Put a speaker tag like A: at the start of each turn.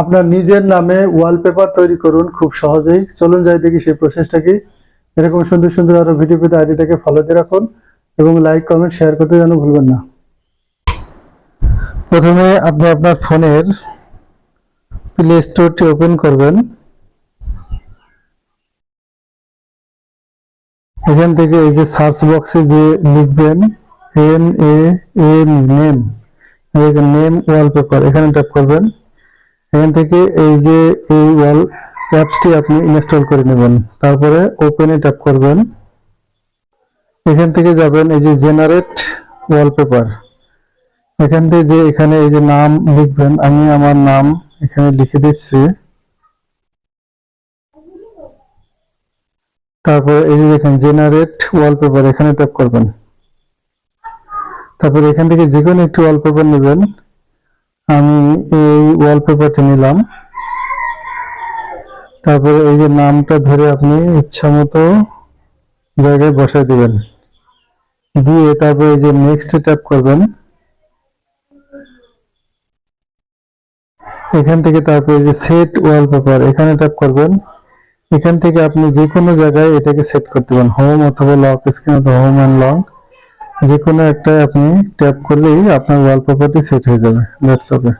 A: আপনার নিজের নামে ওয়ালপেপার তৈরি করুন খুব সহজেই। চলুন যাই দেখি সেই প্রসেসটা কি। এরকম সুন্দর সুন্দর আরও ভিডিও পেতে আইডিটাকে ফলো দিয়ে রাখুন এবং লাইক কমেন্ট শেয়ার করতে যেন ভুলবেন না। প্রথমে আপনি আপনার ফোনের প্লে স্টোরটি ওপেন করবেন। এখান থেকে এই যে সার্চ বক্সে যে লিখবেন N A M name name wallpaper এখানে ট্যাপ করবেন। এখান থেকে এই যে এই ওয়াল অ্যাপসটি আপনি ইনস্টল করে নেবেন। তারপরে ওপেনে ট্যাপ করবেন। এখান থেকে যাবেন এই যে জেনারেট ওয়ালপেপার এখান থেকে যে এখানে এই যে নাম লিখবেন, আমি আমার নাম এখানে লিখে দিচ্ছি। তারপর এই যে দেখেন জেনারেট ওয়ালপেপার এখানে ট্যাপ করবেন। তারপর এখান থেকে যে কোনো একটি ওয়ালপেপার নেবেন। ওয়ালপেপারটি নিলাম। তারপরে এই যে নামটা ধরে আপনি ইচ্ছা মতো জায়গায় বসাই দিবেন। দিয়ে তারপরে এই যে নেক্সট ট্যাপ করবেন। এখান থেকে তারপরে যে সেট ওয়ালপেপার এখানে ট্যাপ করবেন। এখান থেকে আপনি যে কোনো জায়গায় এটাকে সেট করতে পারেন হোম অথবা লক স্ক্রিন অথবা হোম অ্যান্ড লক যে কোনো একটা আপনি ট্যাপ করলেই আপনার ওয়ালপেপারটি সেট হয়ে যাবে। That's okay